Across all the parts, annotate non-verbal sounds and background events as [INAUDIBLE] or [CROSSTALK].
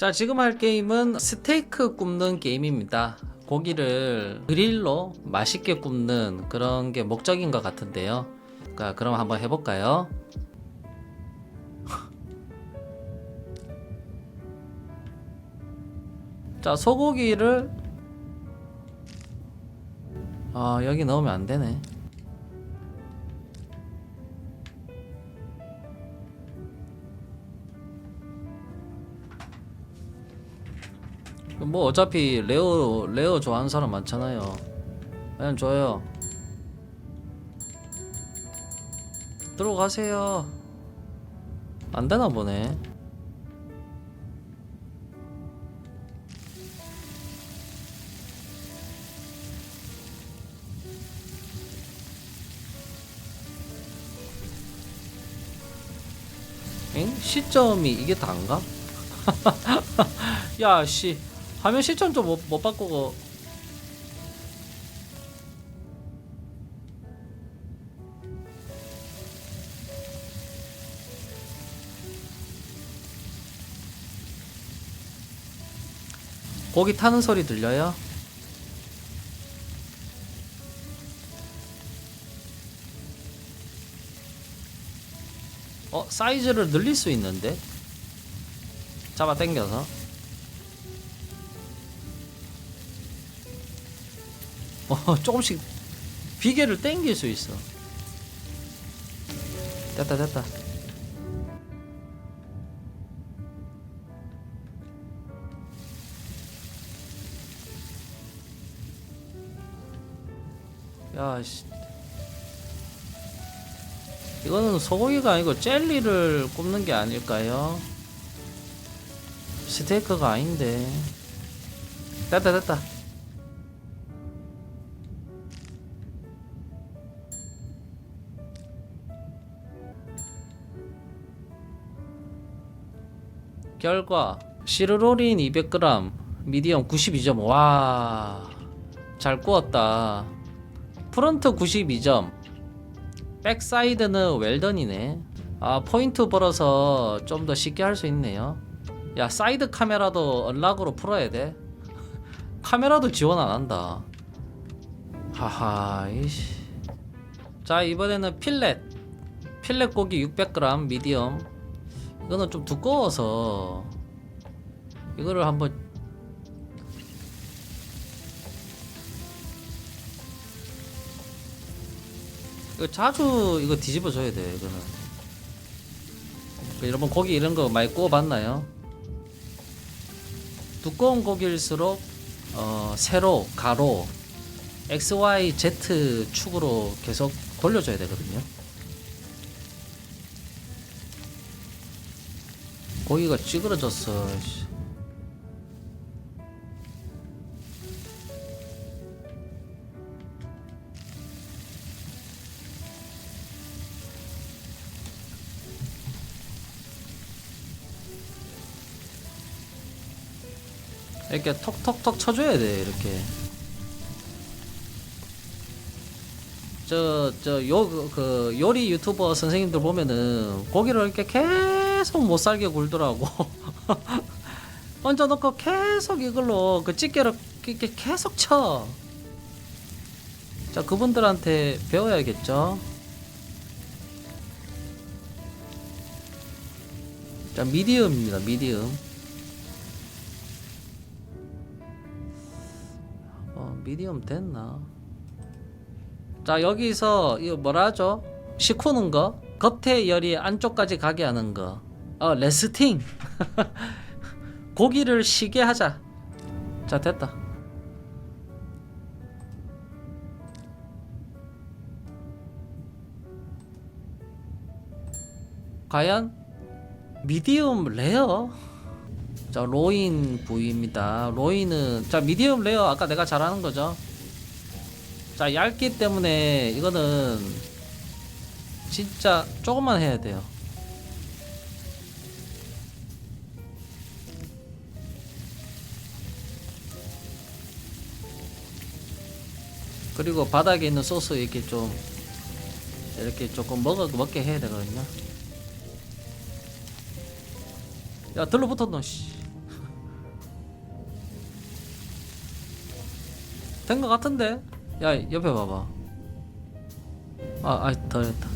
자, 지금 할 게임은 스테이크 굽는 게임입니다. 고기를 그릴로 맛있게 굽는 그런 게 목적인 것 같은데요. 자, 그럼 한번 해볼까요? [LAUGHS] 자, 소고기를 아, 여기 넣으면 안 되네. 뭐 어차피 레어 레어 좋아하는 사람 많잖아요. 그냥 줘요. 들어가세요. 안 되나 보네. 엥? 시점이 이게 다인가? [LAUGHS] 야, 씨. 화면 좀못못 바꾸고. 고기 타는 소리 들려요? 어, 사이즈를 늘릴 수 있는데? 잡아 당겨서. 어, 조금씩 비계를 당길 수 있어. 됐다, 됐다. 야, 씨. 이거는 소고기가 아니고 젤리를 굽는 게 아닐까요? 스테이크가 아닌데. 됐다, 됐다. 결과 시르로린 200g 미디엄 92점. 와잘 구웠다. 프론트 92점. 백사이드는 웰던이네. 아 포인트 벌어서 좀 더 쉽게 할 수 있네요. 야 사이드 카메라도 언락으로 풀어야 돼. [LAUGHS] 카메라도 지원 안 한다. 하하 이씨. 자 이번에는 필렛. 필렛 고기 600g 미디엄 이거는 좀 두꺼워서 이거를 한번 이거 자주 이거 뒤집어 줘야 돼 이거는 그 여러분 고기 이런 거 많이 구워 봤나요? 두꺼운 고기일수록 어, 세로 가로 X, Y, Z 축으로 계속 돌려줘야 되거든요. 고기가 찌그러졌어. 씨. 이렇게 톡톡톡 쳐줘야 돼 이렇게. 저 저 요 그 요리 유튜버 선생님들 보면은 고기를 이렇게 계속 못 살게 굴더라고. [LAUGHS] 얹어놓고 계속 이걸로 그 집게로 이렇게 계속 쳐. 자 그분들한테 배워야겠죠. 자 미디움입니다 미디움. 어 미디움 됐나? 자 여기서 이거 뭐라 하죠? 식후는 거 겉에 열이 안쪽까지 가게 하는 거. 어 레스팅. [LAUGHS] 고기를 쉬게 하자. 자 됐다. 과연 미디움 레어? 자 로인 부위입니다. 로인은 자 미디움 레어 아까 내가 잘하는 거죠. 자 얇기 때문에 이거는 진짜 조금만 해야 돼요. 그리고 바닥에 있는 소스 이렇게 좀 이렇게 조금 먹어 먹게 해야 되거든요. 야 들러붙었노 씨. [LAUGHS] 된 것 같은데? 야 옆에 봐봐. 아, 아아 덜했다.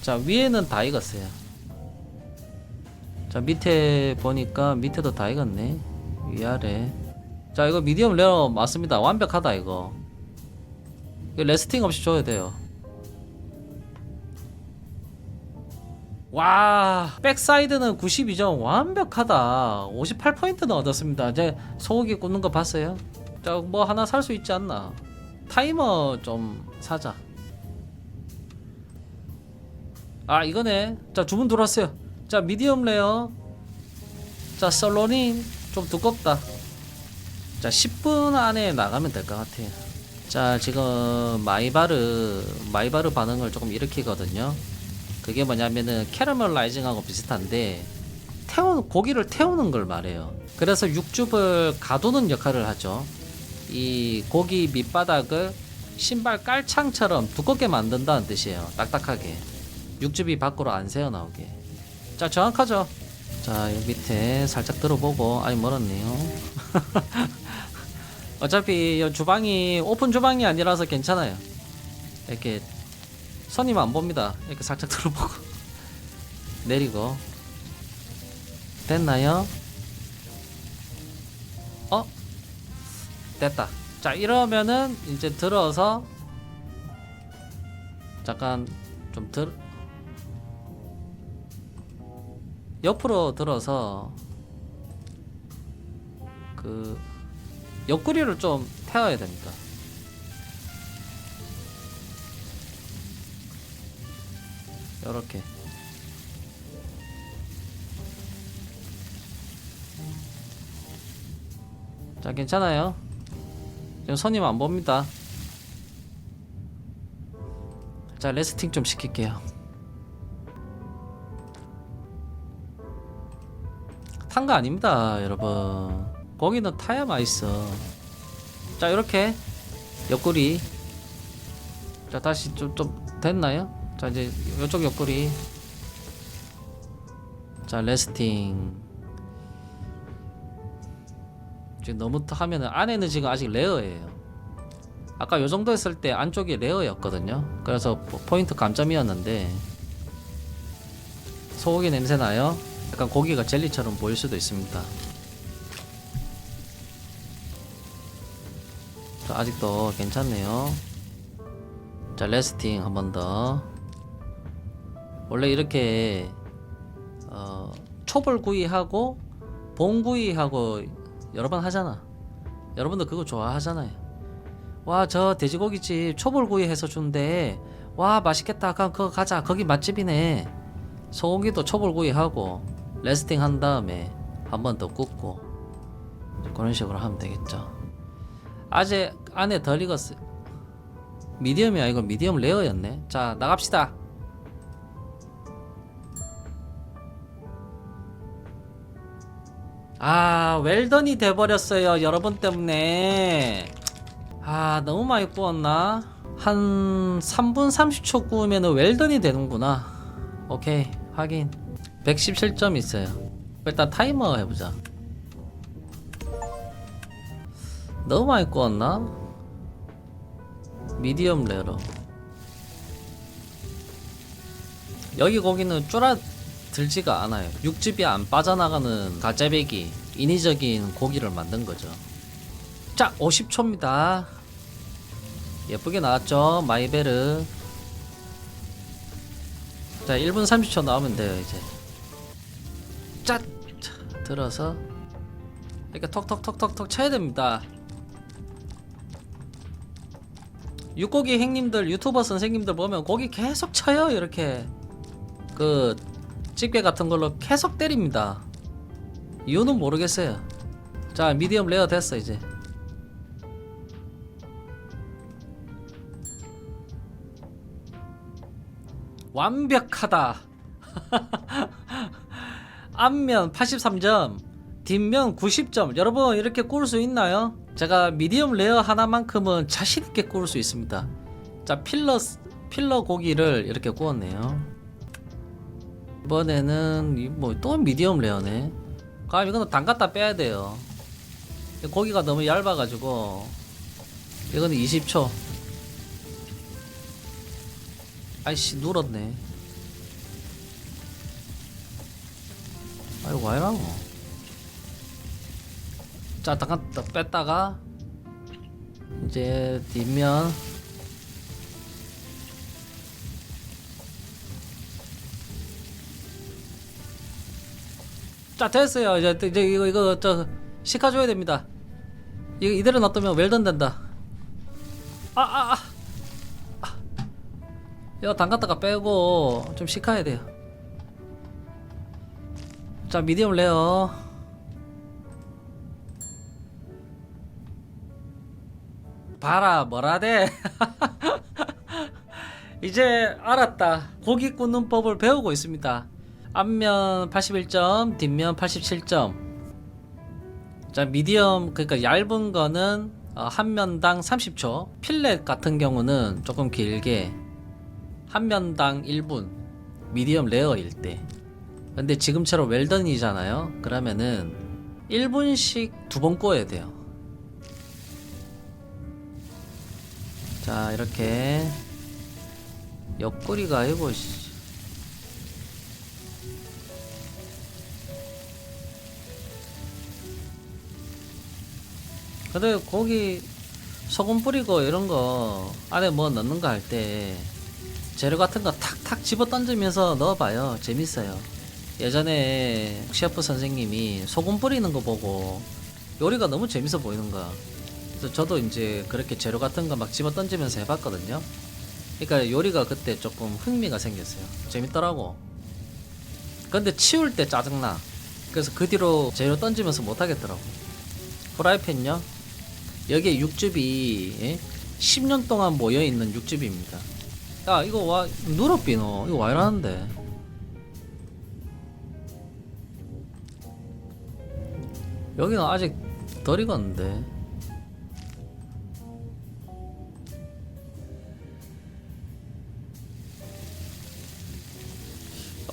자 위에는 다 익었어요. 자 밑에 보니까 밑에도 다 익었네. 위아래. 자 이거 미디엄 레어 맞습니다. 완벽하다 이거. 이거 레스팅 없이 줘야 돼요. 와, 백사이드는 92점 완벽하다. 58포인트는 얻었습니다. 이제 소고기 굽는 거 봤어요? 자, 뭐 하나 살 수 있지 않나? 타이머 좀 사자. 아 이거네 자 주문 들어왔어요 자 미디엄 레어 자 설로닌 좀 두껍다 자 10분 안에 나가면 될 것 같아요 자 지금 마이바르 마이바르 반응을 조금 일으키거든요 그게 뭐냐면은 캐러멜라이징하고 비슷한데 태우 고기를 태우는 걸 말해요 그래서 육즙을 가두는 역할을 하죠 이 고기 밑바닥을 신발 깔창처럼 두껍게 만든다는 뜻이에요 딱딱하게 육즙이 밖으로 안 새어 나오게. 자, 정확하죠? 자, 여기 밑에 살짝 들어보고, 아니, 멀었네요. [LAUGHS] 어차피 이 주방이 오픈 주방이 아니라서 괜찮아요. 이렇게 손님 안 봅니다. 이렇게 살짝 들어보고. [LAUGHS] 내리고. 됐나요? 어? 됐다. 자, 이러면은 이제 들어서 잠깐 좀 들, 옆으로 들어서 그 옆구리를 좀 태워야 됩니다. 이렇게 자 괜찮아요. 지금 손님 안 봅니다. 자 레스팅 좀 시킬게요. 탄 거 아닙니다, 여러분. 고기는 타야 맛있어. 자, 이렇게 옆구리. 자, 다시 좀, 좀 됐나요? 자, 이제 이쪽 옆구리. 자, 레스팅. 지금 너무 터 하면은 안에는 지금 아직 레어예요. 아까 요 정도 했을 때 안쪽이 레어였거든요. 그래서 포- 포인트 감점이었는데 소고기 냄새 나요? 약간 고기가 젤리처럼 보일 수도 있습니다. 아직도 괜찮네요. 자, 레스팅 한 번 더. 원래 이렇게 어, 초벌구이하고 봉구이하고 여러 번 하잖아. 여러분들 그거 좋아하잖아요. 와, 저 돼지고기집 초벌구이 해서 준대. 와, 맛있겠다. 그럼 그거 가자. 거기 맛집이네. 소고기도 초벌구이 하고 레스팅 한 다음에 한 번 더 굽고 그런 식으로 하면 되겠죠. 아직 안에 덜 익었어요. 미디엄이 아니고 미디엄 레어였네. 자 나갑시다. 아 웰던이 돼버렸어요 여러분 때문에 아 너무 많이 구웠나 한 3분 30초 구우면 웰던이 되는구나 오케이 확인 117점 있어요 일단 타이머 해보자 너무 많이 구웠나 미디엄 레어로 여기 고기는 줄어들지가 않아요. 육즙이 안 빠져나가는 가짜배기 인위적인 고기를 만든 거죠. 자, 50초입니다. 예쁘게 나왔죠, 마이베르. 자, 1분 30초 나오면 돼요, 이제. 짜, 자, 들어서 이렇게 톡톡톡톡톡 쳐야 됩니다. 육고기 행님들 유튜버 선생님들 보면 고기 계속 쳐요 이렇게. 그 집게 같은 걸로 계속 때립니다. 이유는 모르겠어요. 자 미디엄 레어 됐어 이제. 완벽하다. [LAUGHS] 앞면 83점 뒷면 90점. 여러분 이렇게 구울 수 있나요? 제가 미디엄 레어 하나만큼은 자신 있게 구울 수 있습니다 자 필러 필러 고기를 이렇게 구웠네요 이번에는 뭐 또 미디엄 레어네 그럼 이거는 담갔다 빼야 돼요 고기가 너무 얇아가지고 이거는 20초. 아이씨 눌었네. 아이고 와이라고. 자 잠깐 더 뺐다가 이제 뒷면. 자 됐어요. 이제 이제 이거 이거 저 식혀줘야 됩니다. 이거 이대로 놔두면 웰던 된다. 아아아. 아, 아. 이거 담갔다가 빼고 좀 식혀야 돼요. 자 미디엄 레어 봐라 뭐라대 [LAUGHS] 이제 알았다. 고기 굽는 법을 배우고 있습니다. 앞면 81점 뒷면 87점. 자 미디엄 그러니까 얇은 거는 어, 한 면당 30초. 필렛 같은 경우는 조금 길게 한 면당 1분 미디엄 레어일 때. 근데 지금처럼 웰던이잖아요. 그러면은 1분씩 두번 구워야 돼요 자 이렇게 옆구리가 씨. 근데 고기 소금 뿌리고 이런 거 안에 뭐 넣는 거 할 때 재료 같은 거 탁탁 집어 던지면서 넣어봐요. 재밌어요. 예전에 셰프 선생님이 소금 뿌리는 거 보고 요리가 너무 재밌어 보이는 거야 그래서 저도 이제 그렇게 재료 같은 거 막 집어 던지면서 해봤거든요. 그러니까 요리가 그때 조금 흥미가 생겼어요. 재밌더라고. 근데 치울 때 짜증나. 그래서 그 뒤로 재료 던지면서 못 하겠더라고. 프라이팬요? 여기에 육즙이 예? 10년 동안 모여 있는 육즙입니다. 야 이거 와 누렇비 너 이거 와 이러는데. 여기는 아직 덜 익었는데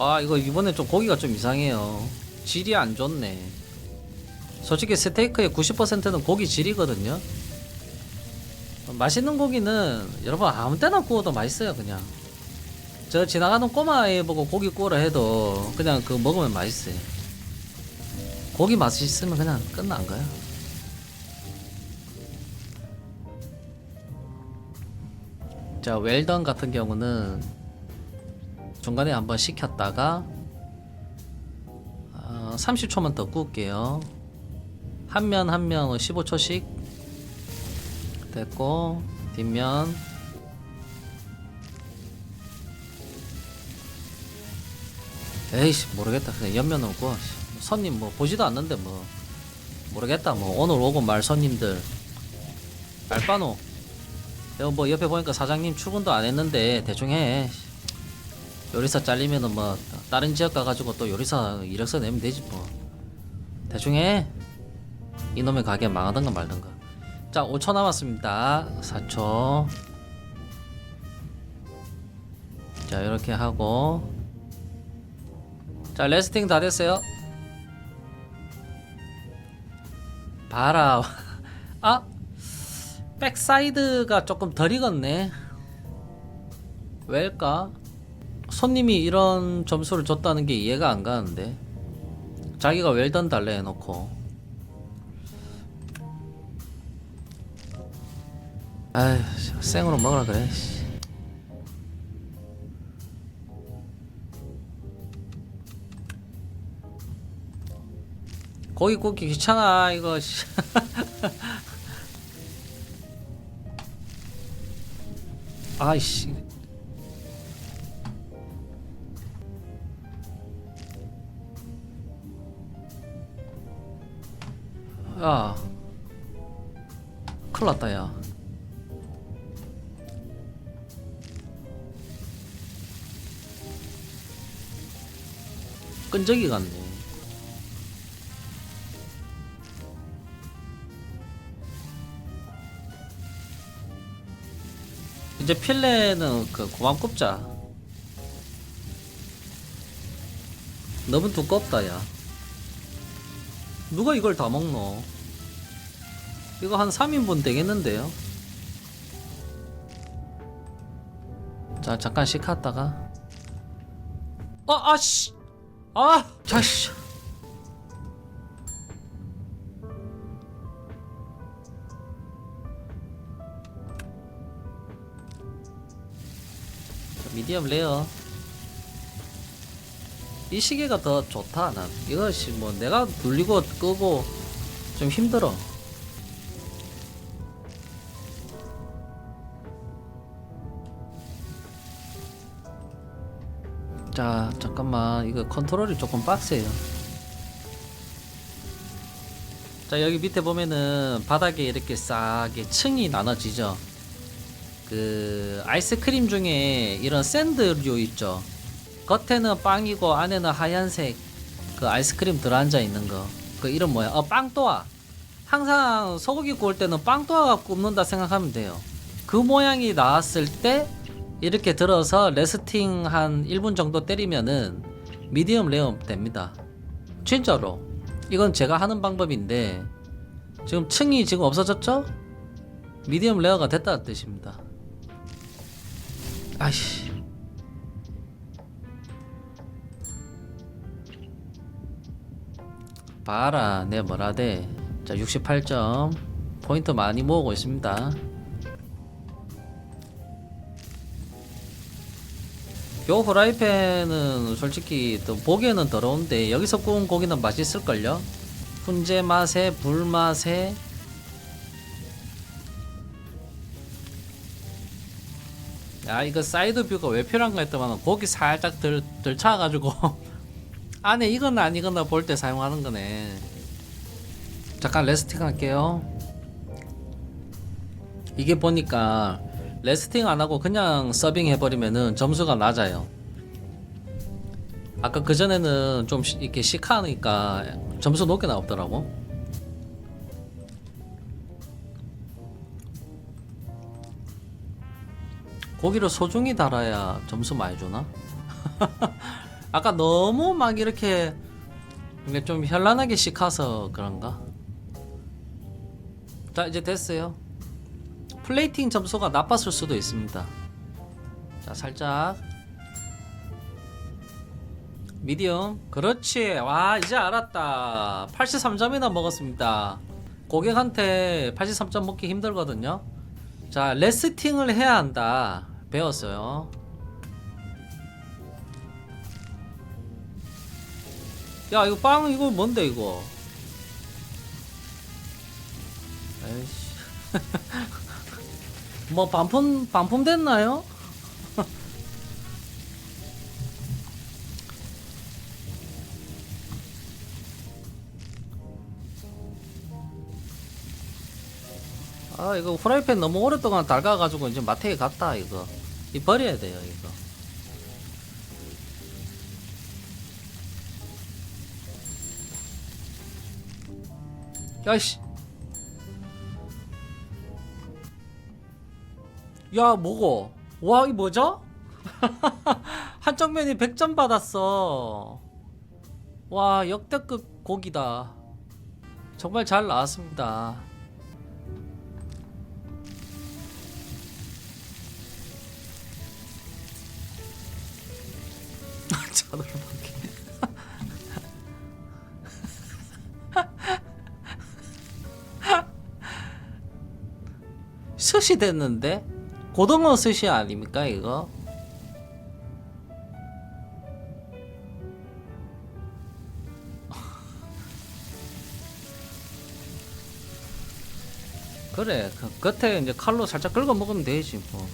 아 이거 이번에 좀 고기가 좀 이상해요 질이 안 좋네 솔직히 스테이크의 90%는 고기 질이거든요. 맛있는 고기는 여러분 아무 때나 구워도 맛있어요 그냥. 저 지나가는 꼬마애 보고 고기 구우라 해도 그냥 그 먹으면 맛있어요. 고기 맛이 있으면 그냥 끝난 거야. 자 웰던 같은 경우는 중간에 한번 식혔다가 어, 30초만 더 구울게요. 한 면 한 면 15초씩. 됐고 뒷면. 에이씨 모르겠다. 그냥 옆면으로 구워 손님 뭐 보지도 않는데 뭐. 모르겠다. 뭐 오늘 오고 말 손님들. 알바노. 뭐 옆에 보니까 사장님 출근도 안 했는데 대충 해 요리사 잘리면은 뭐 다른 지역 가가지고 또 요리사 이력서 내면 되지 뭐. 대충 해. 이놈의 가게 망하던가 말던가. 자 5초 남았습니다. 4초. 자 이렇게 하고. 자 레스팅 다 됐어요? 봐라. [LAUGHS] 아 백사이드가 조금 덜 익었네. 왜일까 손님이 이런 점수를 줬다는 게 이해가 안 가는데 자기가 웰던 달래 해놓고 아휴 생으로 먹으라 그래 씨. 고기 굽기 귀찮아 이거 씨. [LAUGHS] 아이씨 야 큰일났다 야 끈적이 같네. 이제 필레는 그 고만 굽자. 너무 두껍다 야. 누가 이걸 다 먹노? 이거 한 3인분 되겠는데요? 자, 잠깐 식혔다가. 아, 어, 아씨! 아! 자씨! 미디엄 레어. 이 시계가 더 좋다 난. 이것이 뭐 내가 눌리고 끄고 좀 힘들어. 자 잠깐만. 이거 컨트롤이 조금 빡세요. 자 여기 밑에 보면은 바닥에 이렇게 싹이 층이 나눠지죠. 그 아이스크림 중에 이런 샌드류 있죠 겉에는 빵이고 안에는 하얀색 그 아이스크림 들어앉아 있는 거 그 이름 뭐야 어 빵또아 항상 소고기 구울 때는 빵또아가 굽는다 생각하면 돼요 그 모양이 나왔을 때 이렇게 들어서 레스팅 한 1분 정도 때리면은 미디엄 레어 됩니다. 진짜로. 이건 제가 하는 방법인데 지금 층이 지금 없어졌죠? 미디엄 레어가 됐다는 뜻입니다. 아이씨. 봐라, 내 뭐라대. 자, 68점. 포인트 많이 모으고 있습니다. 요 후라이팬은 솔직히 또 보기에는 더러운데 여기서 구운 고기는 맛있을걸요? 훈제 맛에 불 맛에 야 이거 사이드 뷰가 왜 필요한가 했더만 고기 살짝 덜, 덜 차가지고 안에 이거나 아니거나 볼 때 사용하는 거네 잠깐 레스팅 할게요 이게 보니까 레스팅 안 하고 그냥 서빙 해버리면은 점수가 낮아요. 아까 그 전에는 좀 시- 이렇게 시카니까 점수 높게 나오더라고. 고기를 소중히 달아야 점수 많이 주나? [LAUGHS] 아까 너무 막 이렇게 좀 현란하게 시카서 그런가? 자 이제 됐어요. 플레이팅 점수가 나빴을 수도 있습니다. 자, 살짝 미디엄. 그렇지. 와, 이제 알았다. 83점이나 먹었습니다. 고객한테 83점 먹기 힘들거든요. 자, 레스팅을 해야 한다. 배웠어요. 야, 이거 빵 이거 뭔데 이거? 에이씨. [LAUGHS] 뭐 반품 반품 됐나요? [LAUGHS] 아 이거 프라이팬 너무 오랫동안 닳아가지고 이제 마트에 갔다 이거 이 버려야 돼요 이거 야이씨. 야 뭐고 와 이 뭐죠? [LAUGHS] 한정면이 100점 받았어. 와 역대급 곡이다. 정말 잘 나왔습니다. [LAUGHS] 차돌박 이 스시 됐는데 고등어 스시 아닙니까 이거? [LAUGHS] 그래 그 겉에 이제 칼로 살짝 긁어 먹으면 되지 뭐.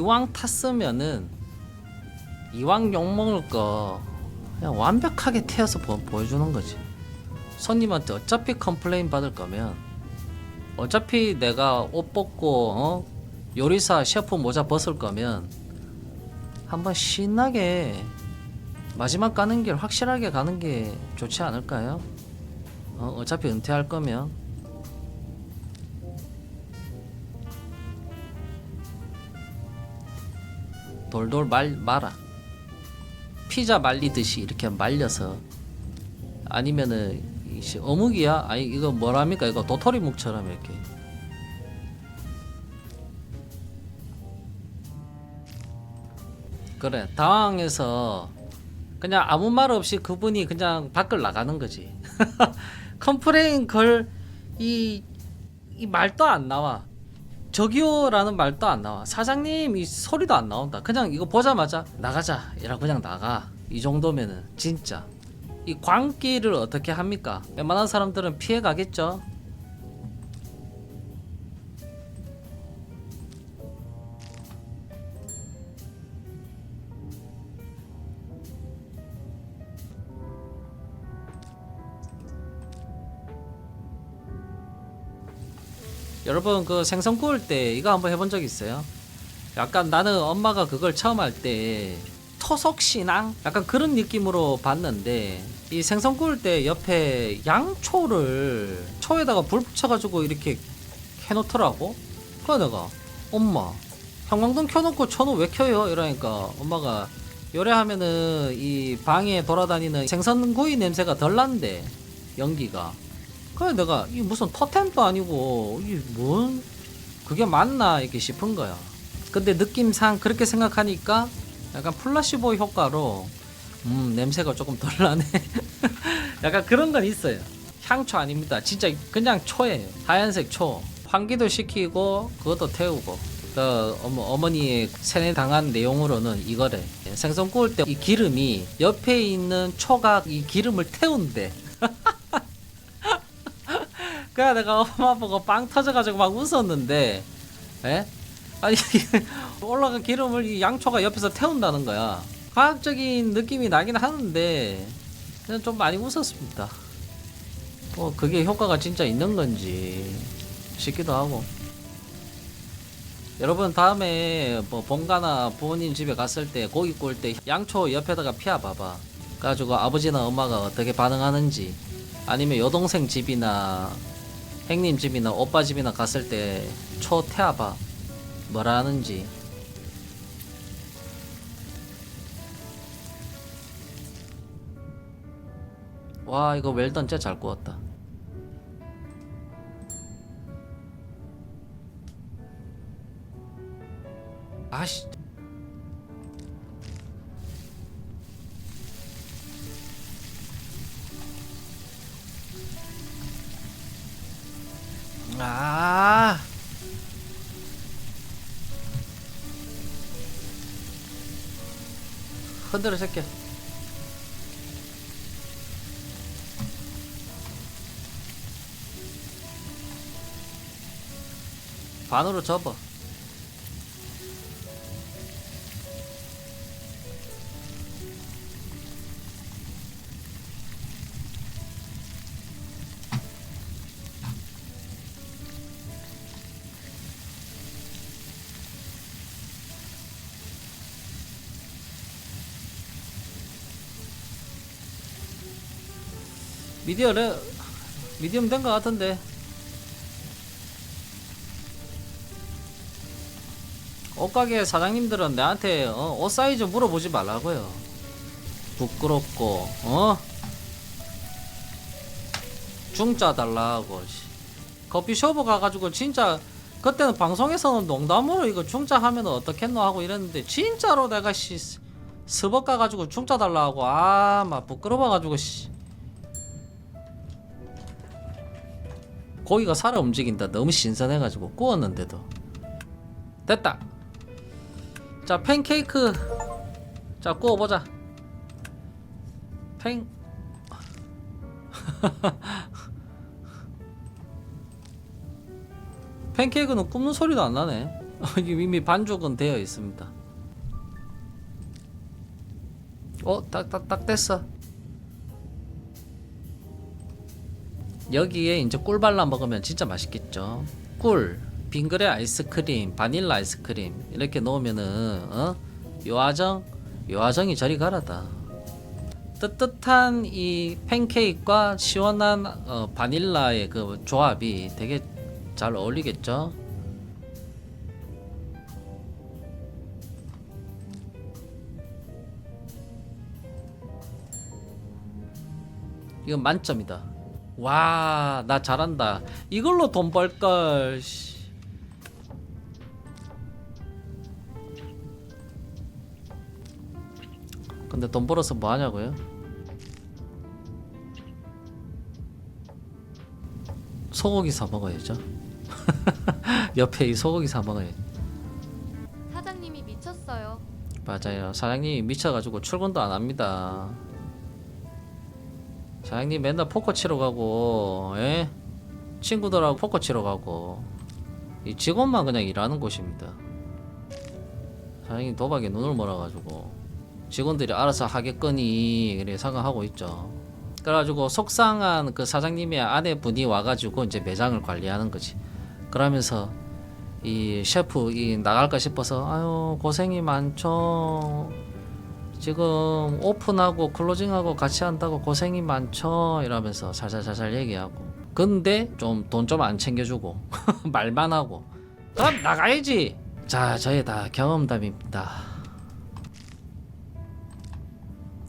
이왕 탔으면은 이왕 욕 먹을 거 그냥 완벽하게 태워서 보, 보여주는 거지. 손님한테 어차피 컴플레인 받을 거면 어차피 내가 옷 벗고 어? 요리사 셰프 모자 벗을 거면 한번 신나게 마지막 가는 길 확실하게 가는 게 좋지 않을까요? 어, 어차피 은퇴할 거면 돌돌 말 말아 피자 말리듯이 이렇게 말려서 아니면은 어묵이야? 아니 이거 뭐랍니까? 이거 도토리묵처럼 이렇게. 그래 당황해서 그냥 아무 말 없이 그분이 그냥 밖을 나가는 거지. [LAUGHS] 컴플레인 걸 이 이 말도 안 나와 저기요라는 말도 안 나와. 사장님 이 소리도 안 나온다. 그냥 이거 보자마자 나가자. 이라고 그냥 나가. 이 정도면은 진짜. 이 광기를 어떻게 합니까? 웬만한 사람들은 피해 가겠죠 여러분 그 생선 구울 때 이거 한번 해본 적 있어요? 약간 나는 엄마가 그걸 처음 할 때 토속 신앙 약간 그런 느낌으로 봤는데 이 생선 구울 때 옆에 양초를 초에다가 불 붙여가지고 이렇게 해놓더라고. 그래 내가 엄마 형광등 켜놓고 초는 왜 켜요? 이러니까 엄마가 요래하면은 이 방에 돌아다니는 생선구이 냄새가 덜 난대 연기가. 그래 내가 이 무슨 토템도 아니고 이게 뭔 그게 맞나 이렇게 싶은 거야. 근데 느낌상 그렇게 생각하니까 약간 플라시보 효과로 음 냄새가 조금 덜 나네. [LAUGHS] 약간 그런 건 있어요. 향초 아닙니다. 진짜 그냥 초예요. 하얀색 초. 환기도 시키고 그것도 태우고. 그 어머, 어머니의 세뇌 당한 내용으로는 이거래. 생선 구울 때 이 기름이 옆에 있는 초가 이 기름을 태운대. 그래 내가 엄마 보고 빵 터져가지고 막 웃었는데, 에? 아니 [LAUGHS] 올라간 기름을 이 양초가 옆에서 태운다는 거야. 과학적인 느낌이 나긴 하는데 그냥 좀 많이 웃었습니다. 뭐 그게 효과가 진짜 있는 건지 싶기도 하고. 여러분 다음에 뭐 본가나 부모님 집에 갔을 때 고기 구울 때 양초 옆에다가 피워 봐봐. 가지고 아버지나 엄마가 어떻게 반응하는지 아니면 여동생 집이나 행님 집이나 오빠 집이나 갔을 때 초 태워봐 뭐라 하는지. 와 이거 웰던 진짜 잘 구웠다. 아씨 아. 흔들어 새끼 반으로 접어 미디어 레 미디엄 된 것 같은데. 옷가게 사장님들은 나한테 어, 옷 사이즈 물어보지 말라고요. 부끄럽고 어? 중짜 달라고 씨. 커피숍 가가지고 진짜 그때는 방송에서는 농담으로 이거 중짜 하면 어떻겠노 하고 이랬는데 진짜로 내가 씨 스벅 가가지고 중짜 달라고 아 막 부끄러워가지고 씨 고기가 살아 움직인다. 너무 신선해가지고 구웠는데도. 됐다. 자 팬케이크. 자 구워보자. 팬. [LAUGHS] 팬케이크는 굽는 소리도 안 나네. [LAUGHS] 이미 반죽은 되어 있습니다. 어? 딱 딱 딱 됐어 여기에 이제 꿀 발라 먹으면 진짜 맛있겠죠. 꿀, 빙그레 아이스크림, 바닐라 아이스크림 이렇게 넣으면은 어? 요아정, 요아정이 저리 가라다. 뜨뜻한 이 팬케이크와 시원한 어, 바닐라의 그 조합이 되게 잘 어울리겠죠. 이건 만점이다. 와, 나 잘한다. 이걸로 돈 벌걸. 씨. 근데 돈 벌어서 뭐 하냐고요? 소고기 사 먹어야죠. [LAUGHS] 옆에 이 소고기 사 먹어야지. 사장님이 미쳤어요. 맞아요. 사장님이 미쳐가지고 출근도 안 합니다. 사장님 맨날 포커 치러 가고, 예? 친구들하고 포커 치러 가고, 이 직원만 그냥 일하는 곳입니다. 사장님 도박에 눈을 멀어가지고, 직원들이 알아서 하겠거니, 그래 생각하고 있죠. 그래가지고 속상한 그 사장님의 아내분이 와가지고 이제 매장을 관리하는 거지. 그러면서 이 셰프 이 나갈까 싶어서 아유 고생이 많죠. 지금 오픈하고 클로징하고 같이 한다고 고생이 많죠. 이러면서 살살살살 얘기하고. 근데 좀 돈 좀 안 챙겨주고 [LAUGHS] 말만 하고. 그럼 나가야지. 자, 저희 다 경험담입니다.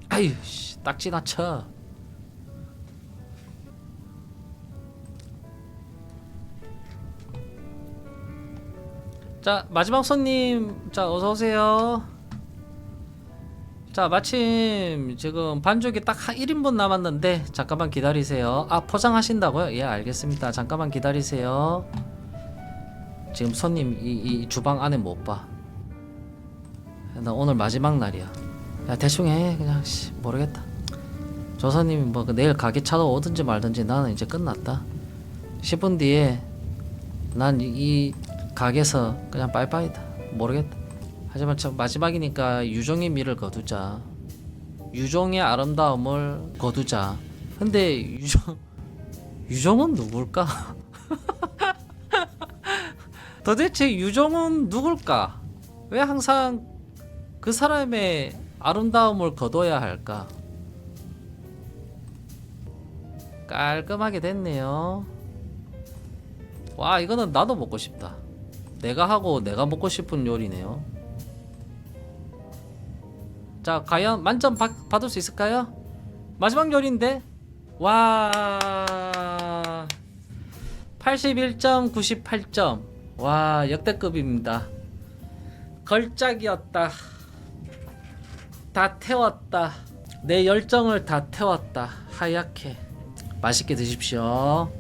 아유, 씨, 딱 지 나쳐. 자 마지막 손님 자 어서 오세요. 자 마침 지금 반죽이 딱한 1인분 남았는데 잠깐만 기다리세요. 아 포장하신다고요? 예 알겠습니다. 잠깐만 기다리세요. 지금 손님 이, 이 주방 안에 못 봐. 나 오늘 마지막 날이야. 야 대충 해 그냥 씨, 모르겠다. 저 손님이 뭐그 내일 가게 차도 오든지 말든지 나는 이제 끝났다. 10분 뒤에 난 이 가게에서 그냥 빠이빠이다 모르겠다 하지만 참 마지막이니까 유종의 미를 거두자. 유종의 아름다움을 거두자. 근데 유종 유종은 누굴까? [LAUGHS] 도대체 유종은 누굴까? 왜 항상 그 사람의 아름다움을 거둬야 할까? 깔끔하게 됐네요. 와 이거는 나도 먹고 싶다. 내가 하고 내가 먹고 싶은 요리네요. 자, 과연 만점 받, 받을 수 있을까요? 마지막 요리인데 와 81.98점 와 역대급입니다. 걸작이었다. 다 태웠다. 내 열정을 다 태웠다. 하얗게 맛있게 드십시오.